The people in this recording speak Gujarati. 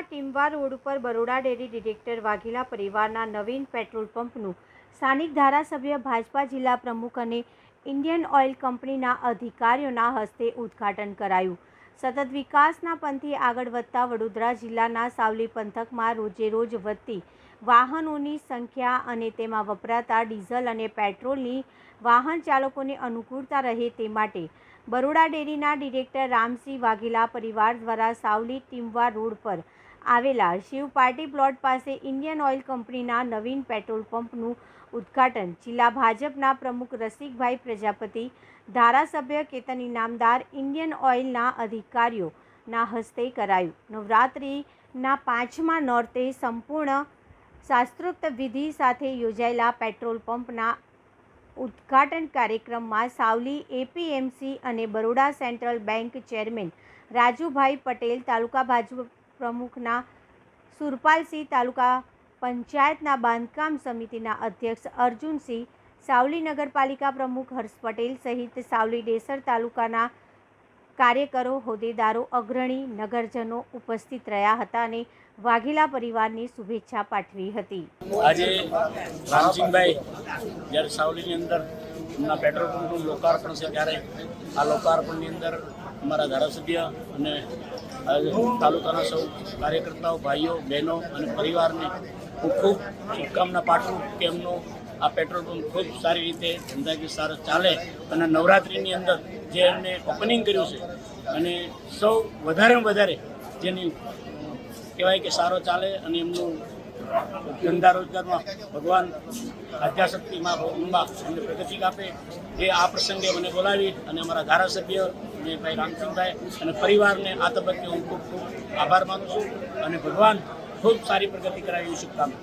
ટીમવાર રોડ ઉપર બરોડા ડેરી ડિરેક્ટર વાઘેલા પરિવારના નવીન પેટ્રોલ પંપનું સ્થાનિક ધારાસભ્ય ભાજપા જિલ્લા પ્રમુખ અને ઇન્ડિયન ઓઇલ કંપનીના અધિકારીઓના હસ્તે ઉદ્ઘાટન કરાયું. સતત વિકાસના પંથે આગળ વધતા વડોદરા જિલ્લાના સાવલી પંથકમાં રોજે રોજ વધતી વાહનોની સંખ્યા અને તેમાં વપરાતા ડીઝલ અને પેટ્રોલની વાહન ચાલકોને અનુકૂળતા રહે તે માટે બરોડા ડેરીના ડિરેક્ટર રામસિંહ વાઘેલા પરિવાર દ્વારા સાવલી ટીમવા રોડ પર આવેલા શિવ પાર્ટી પ્લોટ પાસે ઇન્ડિયન ઓઇલ કંપનીના નવીન પેટ્રોલ પંપનું ઉદ્ઘાટન. જિલ્લા ભાજપના પ્રમુખ રસિકભાઈ પ્રજાપતિ, ધારાસભ્ય કેતન ઇનામદાર ઇન્ડિયન ઓઇલના અધિકારીઓના હસ્તે કરાયું. નવરાત્રિના પાંચમા નોરતે સંપૂર્ણ શાસ્ત્રોક્ત વિધિ સાથે યોજાયેલા પેટ્રોલ પંપના ઉદ્ઘાટન કાર્યક્રમમાં સાવલી એપીએમસી અને Baroda central bank chairman Rajubhai Patel, taluka Bhajap પ્રમુખના Surpalsinh તાલુકા પંચાયતના બાંધકામ સમિતિના અધ્યક્ષ અર્જુનસિંહ, સાવલી નગરપાલિકા પ્રમુખ હર્ષ પટેલ સહિત સાવલી ડેસર તાલુકાના કાર્યકરો, હોદ્દેદારો, અગ્રણી, નગરજનો ઉપસ્થિત રહ્યા હતા અને વાઘેલા પરિવારની શુભેચ્છા પાઠવી હતી. આજે રામસિંહભાઈ જ્યારે સાવલીની અંદર પેટ્રોલ પંપનું લોકાર્પણ છે, ત્યારે આ લોકાર્પણની અંદર અમારા ધારાસભ્ય અને તાલુકાના સૌ કાર્યકર્તાઓ, ભાઈઓ, બહેનો અને પરિવારને હું ખૂબ શુભકામના પાઠવું કે એમનો આ પેટ્રોલ પંપ ખૂબ સારી રીતે ધંધાકીય સારો ચાલે અને નવરાત્રિની અંદર જે એમને ઓપનિંગ કર્યું છે અને સૌ વધારેમાં વધારે જેની કહેવાય કે સારો ચાલે અને એમનું ધંધા રોજગારમાં ભગવાન આધ્યાશક્તિમાં અંબા એમને પ્રગતિ આપે એ આ પ્રસંગે મને બોલાવી અને અમારા ધારાસભ્ય અને ભાઈ રામચંદભાઈ અને પરિવારને આ તબક્કે હું ખૂબ ખૂબ આભાર માનું છું અને ભગવાન ખૂબ સારી પ્રગતિ કરાવી એવી શુભકામના.